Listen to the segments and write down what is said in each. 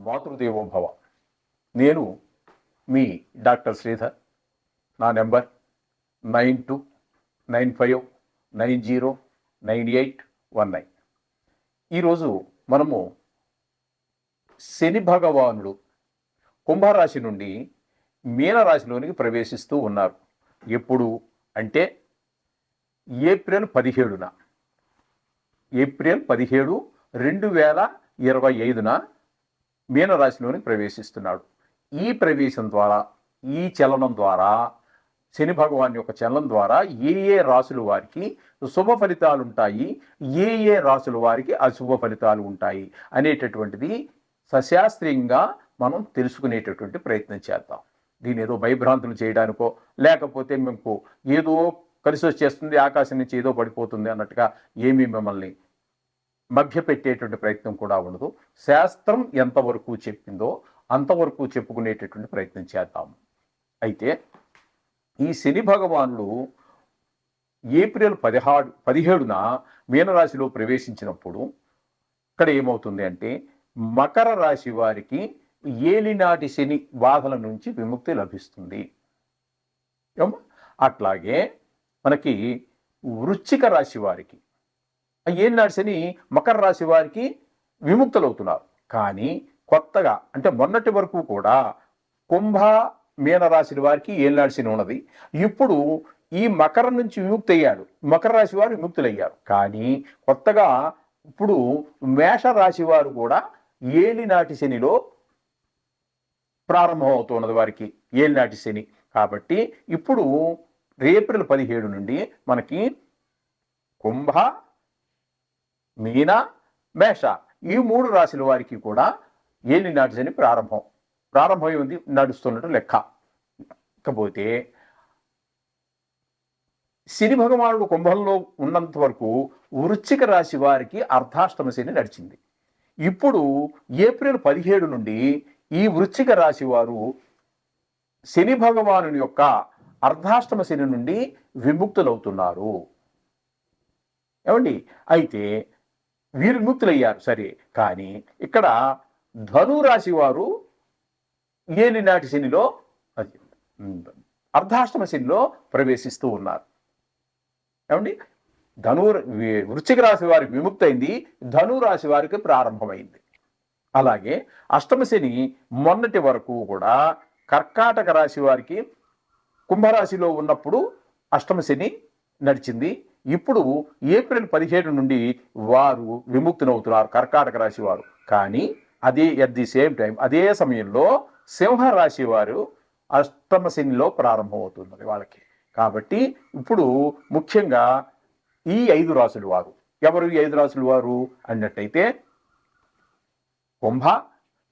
మాతృదేవోభవ నేను మీ డాక్టర్ శ్రీధర్. నా number nine two nine five nine zero nine eight one nine. ఈరోజు మనము శని భగవానుడు కుంభరాశి నుండి మీనరాశిలోనికి ప్రవేశిస్తూ ఉన్నారు. ఎప్పుడు అంటే ఏప్రిల్ పదిహేడున. ఏప్రిల్ పదిహేడు రెండు వేల ఇరవై ఐదున మీనరాశిలోని ప్రవేశిస్తున్నాడు. ఈ ప్రవేశం ద్వారా ఈ చలనం ద్వారా శని భగవాన్ యొక్క చలనం ద్వారా ఏ ఏ రాసుల వారికి శుభ ఫలితాలు ఉంటాయి ఏ ఏ రాసుల వారికి అశుభ ఫలితాలు ఉంటాయి అనేటటువంటిది సశాస్త్రీయంగా మనం తెలుసుకునేటటువంటి ప్రయత్నం చేద్దాం. దీని ఏదో భయభ్రాంతులు చేయడానికో లేకపోతే మేము ఏదో కలిసి వచ్చేస్తుంది ఆకాశం నుంచి ఏదో పడిపోతుంది అన్నట్టుగా ఏమీ మిమ్మల్ని మభ్యపెట్టేటువంటి ప్రయత్నం కూడా ఉండదు. శాస్త్రం ఎంతవరకు చెప్పిందో అంతవరకు చెప్పుకునేటటువంటి ప్రయత్నం చేద్దాం. అయితే ఈ శని భగవానుడు ఏప్రిల్ పదిహాడు పదిహేడున మీనరాశిలో ప్రవేశించినప్పుడు ఇక్కడ ఏమవుతుంది అంటే మకర రాశి వారికి ఏలినాటి శని బాధల నుంచి విముక్తి లభిస్తుంది. అట్లాగే మనకి వృశ్చిక రాశి వారికి ఆ శని మకర రాశి వారికి విముక్తులవుతున్నారు. కానీ కొత్తగా అంటే మొన్నటి వరకు కూడా కుంభ మీన రాశి వారికి ఏలినాటి శని ఉన్నది. ఇప్పుడు ఈ మకరం నుంచి విముక్తి అయ్యాడు మకర రాశి వారు విముక్తులయ్యారు. కానీ కొత్తగా ఇప్పుడు మేష రాశి వారు కూడా ఏలినాటి శనిలో ప్రారంభం అవుతున్నది వారికి ఏలినాటి శని. కాబట్టి ఇప్పుడు ఏప్రిల్ పదిహేడు నుండి మనకి కుంభ మీన మేష ఈ మూడు రాశుల వారికి కూడా ఏలి శని ప్రారంభం. ప్రారంభమై ఉంది నడుస్తున్నట్టు లెక్క. ఇకపోతే శని భగవానుడు కుంభంలో ఉన్నంత వరకు వృశ్చిక రాశి వారికి అర్ధాష్టమ శని నడిచింది. ఇప్పుడు ఏప్రిల్ పదిహేడు నుండి ఈ వృశ్చిక రాశి వారు శని భగవాను యొక్క అర్ధాష్టమ శని నుండి విముక్తులవుతున్నారు. ఏమండి? అయితే వీరు విముక్తులయ్యారు సరే కానీ ఇక్కడ ధనురాశి వారు ఏలినాటి శనిలో అది, అర్ధాష్టమ శనిలో ప్రవేశిస్తూ ఉన్నారు. ఏమండి? ధను వృశ్చిక రాశి వారికి విముక్తైంది అయింది వారికి ప్రారంభమైంది. అలాగే అష్టమ శని మొన్నటి వరకు కూడా కర్కాటక రాశి వారికి కుంభరాశిలో ఉన్నప్పుడు అష్టమ శని నడిచింది. ఇప్పుడు ఏప్రిల్ పదిహేడు నుండి వారు విముక్తులవుతున్నారు కర్కాటక రాశి వారు. కానీ అదే ఎట్ ది సేమ్ టైం అదే సమయంలో సింహరాశి వారు అష్టమ శనిలో ప్రారంభమవుతున్నది వాళ్ళకి. కాబట్టి ఇప్పుడు ముఖ్యంగా ఈ ఐదు రాసులు వారు. ఎవరు ఈ ఐదు రాసులు వారు? అన్నట్టయితే కుంభ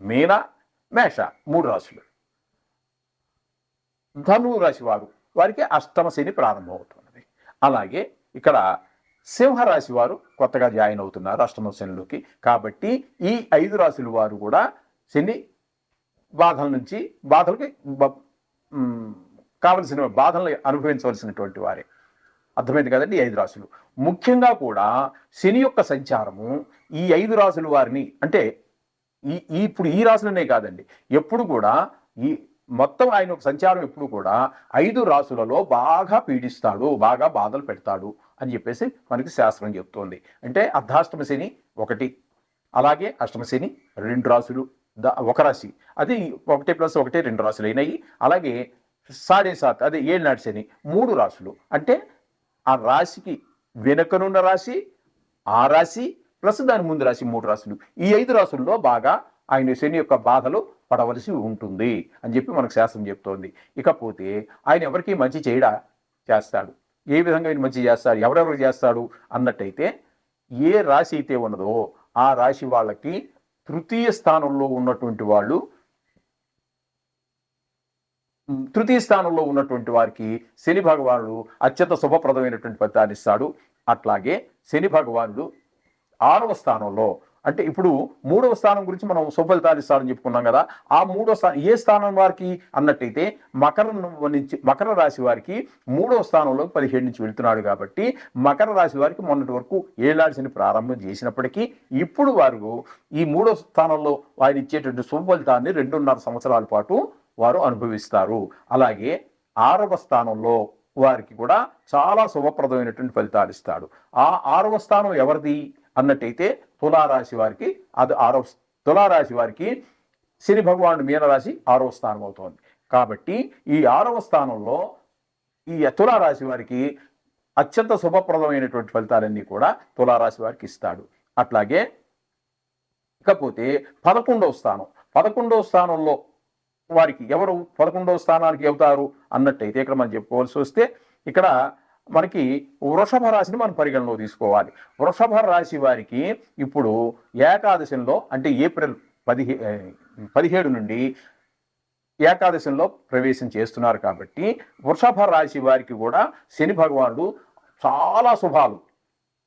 మీన మేష మూడు రాశులు. ధను రాశి వారు. వారికి అష్టమ శని ప్రారంభమవుతున్నది. అలాగే ఇక్కడ సింహరాశి వారు కొత్తగా జాయిన్ అవుతున్నారు అష్టమ శనిలోకి. కాబట్టి ఈ ఐదు రాశుల వారు కూడా శని బాధల నుంచి బాధలకి కావలసిన బాధలను అనుభవించవలసినటువంటి వారే. అర్థమైంది కదండి ఐదు రాశులు. ముఖ్యంగా కూడా శని యొక్క సంచారము ఈ ఐదు రాశుల వారిని అంటే ఈ ఈ ఇప్పుడు ఈ రాశులనే కాదండి. ఎప్పుడు కూడా ఈ మొత్తం ఆయన యొక్క సంచారం ఎప్పుడు కూడా ఐదు రాశులలో బాగా పీడిస్తాడు బాగా బాధలు పెడతాడు. అని చెప్పేసి మనకి శాస్త్రం చెప్తోంది. అంటే అర్ధాష్టమ శని ఒకటి అలాగే అష్టమ శని రెండు రాశులు ద ఒక రాశి. అది ఒకటి ప్లస్ ఒకటి రెండు రాశులు అయినాయి. అలాగే సాడే సాత్ అదే ఏళ్ళనాటి శని మూడు రాశులు. అంటే ఆ రాశికి వెనుకనున్న రాశి ఆ రాశి ప్లస్ దాని ముందు రాశి మూడు రాశులు. ఈ ఐదు రాశుల్లో బాగా ఆయన శని యొక్క బాధలు పడవలసి ఉంటుంది అని చెప్పి మనకు శాస్త్రం చెప్తోంది. ఇకపోతే ఆయన ఎవరికి మంచి చేయడా చేస్తాడు. ఏ విధంగా ఈయన మంచి చేస్తాడు ఎవరెవరు చేస్తాడు అన్నట్టయితే ఏ రాశి అయితే ఉన్నదో ఆ రాశి వాళ్ళకి తృతీయ స్థానంలో ఉన్నటువంటి వాళ్ళు తృతీయ స్థానంలో ఉన్నటువంటి వారికి శని భగవానుడు అత్యంత శుభప్రదమైనటువంటి ఫలితాన్ని ఇస్తాడు. అట్లాగే శని భగవానుడు ఆరవ స్థానంలో అంటే ఇప్పుడు మూడవ స్థానం గురించి మనం సుఫలితాలు ఇస్తారని చెప్పుకున్నాం కదా ఆ మూడవ స్థానం ఏ స్థానం వారికి? అన్నట్టయితే మకర నుంచి మకర రాశి వారికి మూడవ స్థానంలో పదిహేడు నుంచి వెళ్తున్నాడు కాబట్టి మకర రాశి వారికి మొన్నటి వరకు ఏలాడిసిన ప్రారంభం చేసినప్పటికీ ఇప్పుడు వారు ఈ మూడవ స్థానంలో వారు ఇచ్చేటువంటి సుఫలితాన్ని రెండున్నర సంవత్సరాల పాటు వారు అనుభవిస్తారు. అలాగే ఆరవ స్థానంలో వారికి కూడా చాలా శుభప్రదమైనటువంటి ఫలితాలు ఇస్తాడు. ఆ ఆరవ స్థానం ఎవరిది? అన్నట్టయితే తులారాశి వారికి అది ఆరవ తులారాశి వారికి శని భగవానుడు మీనరాశి ఆరవ స్థానం అవుతోంది. కాబట్టి ఈ ఆరవ స్థానంలో ఈ తులారాశి వారికి అత్యంత శుభప్రదమైనటువంటి ఫలితాలన్నీ కూడా తులారాశి వారికి ఇస్తాడు. అట్లాగే ఇకపోతే పదకొండవ స్థానం పదకొండవ స్థానంలో వారికి ఎవరు పదకొండవ స్థానానికి అవుతారు అన్నట్టయితే ఇక్కడ మనం చెప్పుకోవాల్సి వస్తే ఇక్కడ మనకి వృషభ రాశిని మనం పరిగణలో తీసుకోవాలి. వృషభ రాశి వారికి ఇప్పుడు ఏకాదశంలో అంటే ఏప్రిల్ పదిహే పదిహేడు నుండి ఏకాదశంలో ప్రవేశం చేస్తున్నారు కాబట్టి వృషభ రాశి వారికి కూడా శని భగవానుడు చాలా శుభాలు.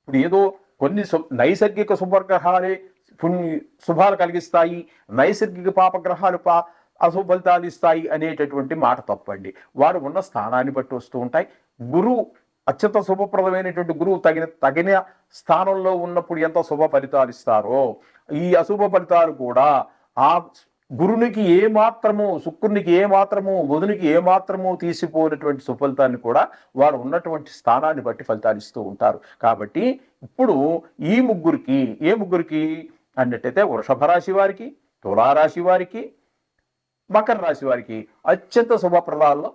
ఇప్పుడు ఏదో కొన్ని సు నైసర్గిక శుభగ్రహాలే పుణ్య శుభాలు కలిగిస్తాయి. నైసర్గిక పాపగ్రహాలు పా అశుభ ఫలితాలు ఇస్తాయి అనేటటువంటి మాట తప్పండి. వారు ఉన్న స్థానాన్ని బట్టి వస్తూ ఉంటాయి. గురువు అత్యంత శుభప్రదమైనటువంటి గురువు తగిన తగిన స్థానంలో ఉన్నప్పుడు ఎంత శుభ ఫలితాలు ఇస్తారో ఈ అశుభ ఫలితాలు కూడా ఆ గురునికి ఏ మాత్రము శుక్రునికి ఏ మాత్రము బుధునికి ఏ మాత్రము తీసిపోయినటువంటి సుఫలితాన్ని కూడా వారు ఉన్నటువంటి స్థానాన్ని బట్టి ఫలితాలు ఇస్తూ ఉంటారు. కాబట్టి ఇప్పుడు ఈ ముగ్గురికి ఏ ముగ్గురికి? అన్నట్టయితే వృషభ రాశి వారికి తులారాశి వారికి మకర రాశి వారికి అత్యంత శుభప్రదాల్లో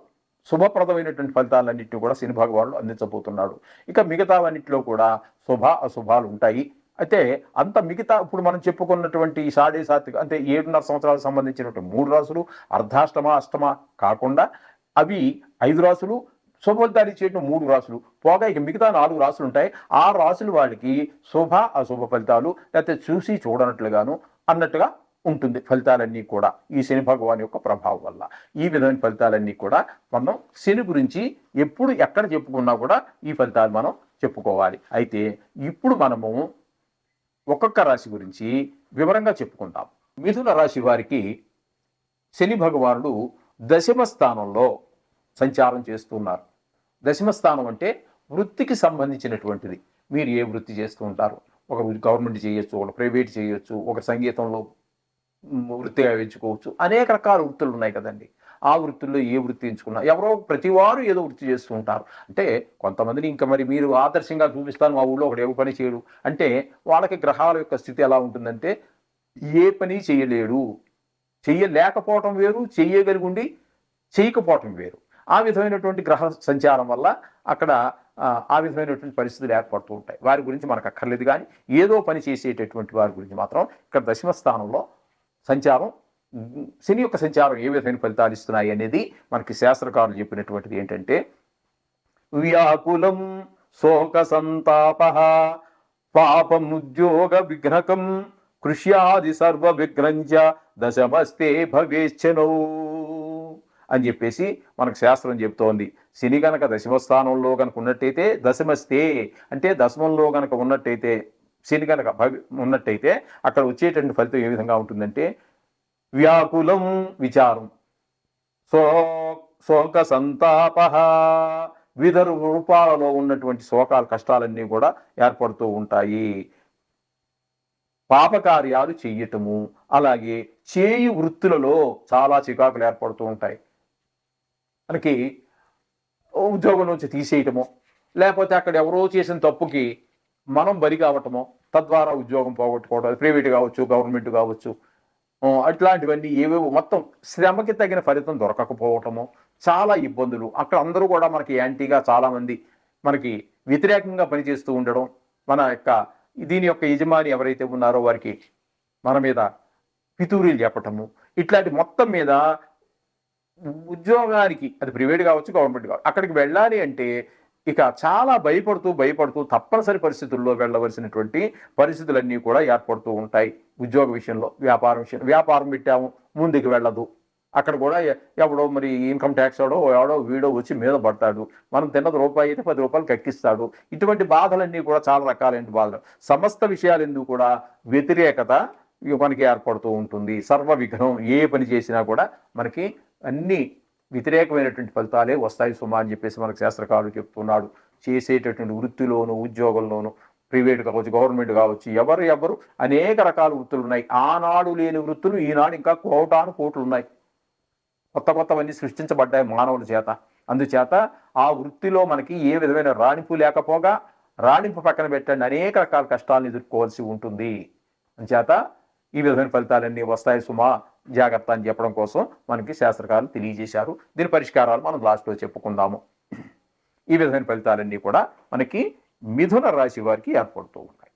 శుభప్రదమైనటువంటి ఫలితాలన్నింటినీ కూడా శని భగవానుడు అందించబోతున్నాడు. ఇక మిగతావన్నింటిలో కూడా శుభ అశుభాలు ఉంటాయి. అయితే అంత మిగతా ఇప్పుడు మనం చెప్పుకున్నటువంటి ఈ సాడే సాత్విక అంటే ఏడున్నర సంవత్సరాలకు సంబంధించినటువంటి మూడు రాసులు అర్ధాష్టమ అష్టమ కాకుండా అవి ఐదు రాసులు శుభఫలితాలు ఇచ్చేట మూడు రాసులు. పోగా ఇక మిగతా నాలుగు రాసులు ఉంటాయి. ఆ రాసులు వాళ్ళకి శుభ అశుభ ఫలితాలు లేకపోతే చూసి చూడనట్లుగాను అన్నట్టుగా ఉంటుంది ఫలితాలన్నీ కూడా ఈ శని భగవాన్ యొక్క ప్రభావం వల్ల. ఈ విధమైన ఫలితాలన్నీ కూడా మనం శని గురించి ఎప్పుడు ఎక్కడ చెప్పుకున్నా కూడా ఈ ఫలితాలు మనం చెప్పుకోవాలి. అయితే ఇప్పుడు మనము ఒక్కొక్క రాశి గురించి వివరంగా చెప్పుకుందాం. మిథున రాశి వారికి శని భగవానుడు దశమ స్థానంలో సంచారం చేస్తున్నారు. దశమ స్థానం అంటే వృత్తికి సంబంధించినటువంటిది. మీరు ఏ వృత్తి చేస్తూ ఉంటారు? ఒక గవర్నమెంట్ చేయొచ్చు ఒక ప్రైవేట్ చేయొచ్చు ఒక సంగీతంలో వృత్తిగా ఎంచుకోవచ్చు అనేక రకాల వృత్తులు ఉన్నాయి కదండి. ఆ వృత్తుల్లో ఏ వృత్తి ఎంచుకున్నా ఎవరో ప్రతి వారు ఏదో వృత్తి చేస్తూ ఉంటారు. అంటే కొంతమందిని ఇంకా మరి మీరు ఆదర్శంగా చూపిస్తాను మా ఊళ్ళో ఒకడు ఏ పని చేయడు. అంటే వాళ్ళకి గ్రహాల యొక్క స్థితి ఎలా ఉంటుందంటే ఏ పని చేయలేడు. చెయ్యలేకపోవటం వేరు చెయ్యగలిగి చేయకపోవటం వేరు. ఆ విధమైనటువంటి గ్రహ సంచారం వల్ల అక్కడ ఆ, ఆ విధమైనటువంటి పరిస్థితులు ఏర్పడుతూ ఉంటాయి. వారి గురించి మనకు అక్కర్లేదు కానీ ఏదో పని చేసేటటువంటి వారి గురించి మాత్రం ఇక్కడ దశమ స్థానంలో సంచారం శని యొక్క సంచారం ఏ విధమైన ఫలితాలు ఇస్తున్నాయి అనేది మనకి శాస్త్రకారులు చెప్పినటువంటిది ఏంటంటే వ్యాకులం శోక సంతాప పాపముద్యోగ విఘ్నకం కృష్యాది సర్వ విఘ్నంచ దశమస్తే భవేచ్చనౌ అని చెప్పేసి మనకు శాస్త్రం చెబుతోంది శని గనక దశమ స్థానంలో కనుక ఉన్నట్టయితే దశమస్తే అంటే దశమంలో గనక ఉన్నట్టయితే శని కనుక భవి ఉన్నట్టయితే అక్కడ వచ్చేటువంటి ఫలితం ఏ విధంగా ఉంటుందంటే వ్యాకులం విచారం. సో శోక సంతాప వివిధ రూపాలలో ఉన్నటువంటి శోకాలు కష్టాలన్నీ కూడా ఏర్పడుతూ ఉంటాయి. పాపకార్యాలు చేయటము అలాగే చేయి వృత్తులలో చాలా చికాకులు ఏర్పడుతూ ఉంటాయి. మనకి ఉద్యోగం నుంచి తీసేయటము లేకపోతే అక్కడ ఎవరో చేసిన తప్పుకి మనం బలి కావటమో తద్వారా ఉద్యోగం పోగొట్టుకోవడం అది ప్రైవేట్ కావచ్చు గవర్నమెంట్ కావచ్చు. అట్లాంటివన్నీ ఏవేవో మొత్తం శ్రమకి తగిన ఫలితం దొరకకపోవటము చాలా ఇబ్బందులు. అక్కడ అందరూ కూడా మనకి యాంటీగా చాలామంది మనకి వ్యతిరేకంగా పనిచేస్తూ ఉండడం మన యొక్క దీని యొక్క యజమాని ఎవరైతే ఉన్నారో వారికి మన మీద పితూరీలు చెప్పటము ఇట్లాంటి మొత్తం మీద ఉద్యోగానికి అది ప్రైవేట్ కావచ్చు గవర్నమెంట్ కావచ్చు అక్కడికి వెళ్ళాలి అంటే ఇక చాలా భయపడుతూ భయపడుతూ తప్పనిసరి పరిస్థితుల్లో వెళ్ళవలసినటువంటి పరిస్థితులన్నీ కూడా ఏర్పడుతూ ఉంటాయి. ఉద్యోగ విషయంలో వ్యాపారం విషయం వ్యాపారం పెట్టాము ముందుకు వెళ్ళదు. అక్కడ కూడా ఎవడో మరి ఇన్కమ్ ట్యాక్స్ ఎవడో ఎవడో వీడో వచ్చి మీద పడతాడు. మనం తిన్నది రూపాయి అయితే పది రూపాయలు కక్కిస్తాడు. ఇటువంటి బాధలన్నీ కూడా చాలా రకాలైన బాధలు. సమస్త విషయాలెందుకు కూడా వ్యతిరేకత మనకి ఏర్పడుతూ ఉంటుంది. సర్వ విఘ్నం ఏ పని చేసినా కూడా మనకి అన్ని వ్యతిరేకమైనటువంటి ఫలితాలే వస్తాయి సుమా అని చెప్పేసి మనకు శాస్త్రకారుడు చెప్తున్నాడు. చేసేటటువంటి వృత్తిలోను ఉద్యోగంలోను ప్రైవేట్ కావచ్చు గవర్నమెంట్ కావచ్చు ఎవరు ఎవరు అనేక రకాల వృత్తులు ఉన్నాయి. ఆనాడు లేని వృత్తులు ఈనాడు ఇంకా కోటాను కోట్లు ఉన్నాయి. కొత్త కొత్తవన్నీ సృష్టించబడ్డాయి మానవుల చేత. అందుచేత ఆ వృత్తిలో మనకి ఏ విధమైన రాణింపు లేకపోగా రాణింపు పక్కన పెట్టండి. అనేక రకాల కష్టాలను ఎదుర్కోవాల్సి ఉంటుంది. అందుచేత ఈ విధమైన ఫలితాలన్నీ వస్తాయి సుమా. జాగ్రత్త అని చెప్పడం కోసం మనకి శాస్త్రకారులు తెలియజేశారు. దీని పరిష్కారాలు మనం లాస్ట్లో చెప్పుకుందాము. ఈ విధమైన ఫలితాలన్నీ కూడా మనకి మిథున రాశి వారికి ఏర్పడుతూ ఉన్నాయి.